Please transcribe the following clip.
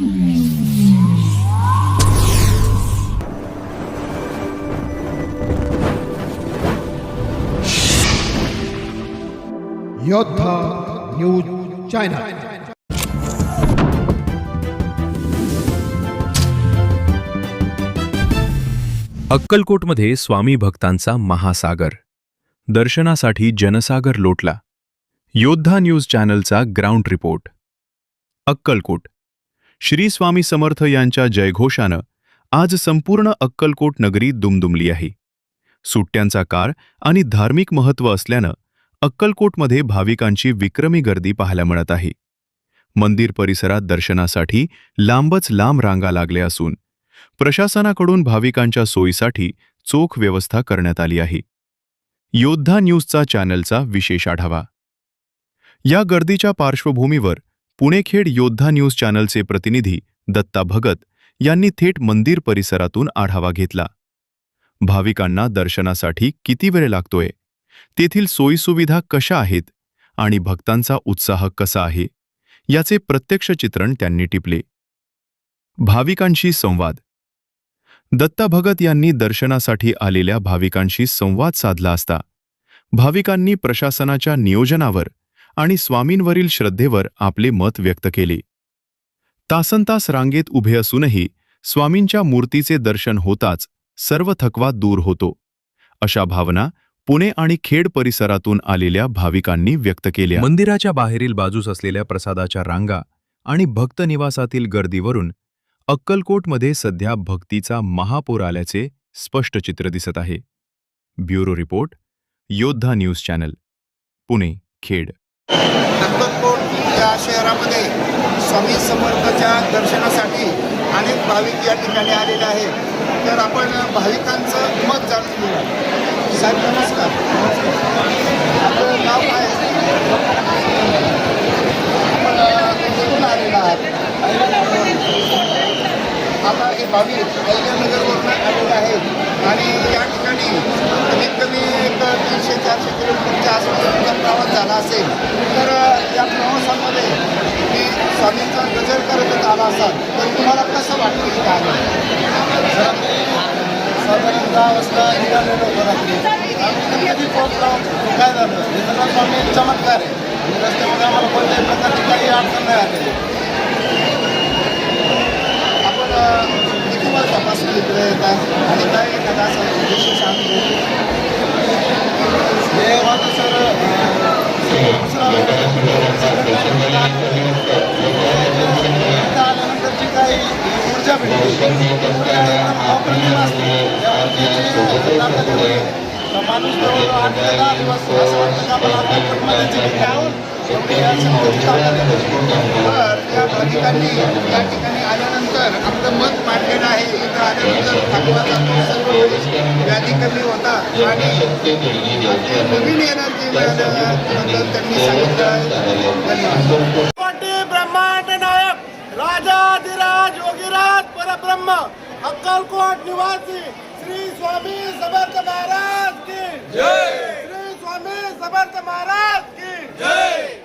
योद्धा news channel अक्कलकोटमध्ये स्वामी भक्तांचा महासागर. दर्शनासाठी जनसागर लोटला. योद्धा न्यूज चॅनलचा ग्राउंड रिपोर्ट. अक्कलकोट. श्री स्वामी समर्थ यांच्या जयघोषानं आज संपूर्ण अक्कलकोट नगरी दुमदुमली आहे. सुट्ट्यांचा काळ आणि धार्मिक महत्त्व असल्यानं अक्कलकोटमध्ये भाविकांची विक्रमी गर्दी पाहायला मिळत आहे. मंदिर परिसरात दर्शनासाठी लांबच लांब रांगा लागल्या असून प्रशासनाकडून भाविकांच्या सोयीसाठी चोख व्यवस्था करण्यात आली आहे. योद्धा न्यूजचा चॅनलचा विशेष आढावा. या गर्दीच्या पार्श्वभूमीवर पुणेखेड योद्धा न्यूज चॅनलचे प्रतिनिधी दत्ता भगत यांनी थेट मंदिर परिसरातून आढावा घेतला. भाविकांना दर्शनासाठी किती वेळ लागतोय? तेथील सोयीसुविधा कशा आहेत? आणि भक्तांचा उत्साह कसा आहे? याचे प्रत्यक्ष चित्रण त्यांनी टिपले. भाविकांशी संवाद. दत्ता भगत यांनी दर्शनासाठी आलेल्या भाविकांशी संवाद साधला असता भाविकांनी प्रशासनाच्या नियोजनावर आणि स्वामींवरील श्रद्धेवर आपले मत व्यक्त केले. तासनतास रांगेत उभे असूनही स्वामींच्या मूर्तीचे दर्शन होताच सर्व थकवा दूर होतो. अशा भावना पुणे आणि खेड परिसरातून आलेल्या भाविकांनी व्यक्त केल्या. मंदिराच्या बाहेरील बाजूस असलेल्या प्रसादाच्या रांगा आणि भक्त निवासातील गर्दीवरून अक्कलकोटमध्ये सध्या भक्तीचा महापूर आल्याचे स्पष्ट चित्र दिसत आहे. Bureau report Yoddha news channel Pune Khed. Dattakot या शहरामध्ये स्वामी समर्थाच्या दर्शनासाठी अनेक भाविक या ठिकाणी आलेले आहेत. तर आपण भाविकांचं मत जाणून घेऊया. साहेब नमस्कार. आपलं नाव काय आपण अ, कुठून आलेला आहात आता हे भाविक अहिल्यानगरवरून आलेले आहेत. आणि या ठिकाणी कमीत कमी एक तीनशे चारशे किलोमीटरच्या आसपासचा प्रवास झाला असेल तर या प्रवासामध्ये मी स्वामींचा गजर करत आला असाल तर तुम्हाला कसं वाटतं इथं आलं साधारण दहा वाजता निघालेलो होतो. रात्री आम्ही कधी पोहोचलो काय झालं? हे सगळं स्वामी चमत्कार आहे. आणि रस्त्यामध्ये आणि काय एखादा असा विशेष अनुभव हे माझं सर दुसरा आल्यानंतर जी काही ऊर्जा भेटते. माणूस जवळजवळ आठ ते दहा दिवस असं वाटतं का आपण अक्कलकोटमध्ये जिथे आहोत एवढी या शक्तीची ताकद या भाविकांनी या ठिकाणी आल्यानंतर आपलं मत मांडलेलं आहे. इथं आल्यानंतर थकवा जातो सर्व व्याधी कमी होता. आणि नवीन येणार जे मिळाल्याबद्दल त्यांनी सांगितलं धन्यवाद. ब्रह्मांड नायक राजाधिराज योगीराज परब्रह्म अक्कलकोट निवासी श्री स्वामी समर्थ महाराज की जय! श्री स्वामी समर्थ महाराज की जय!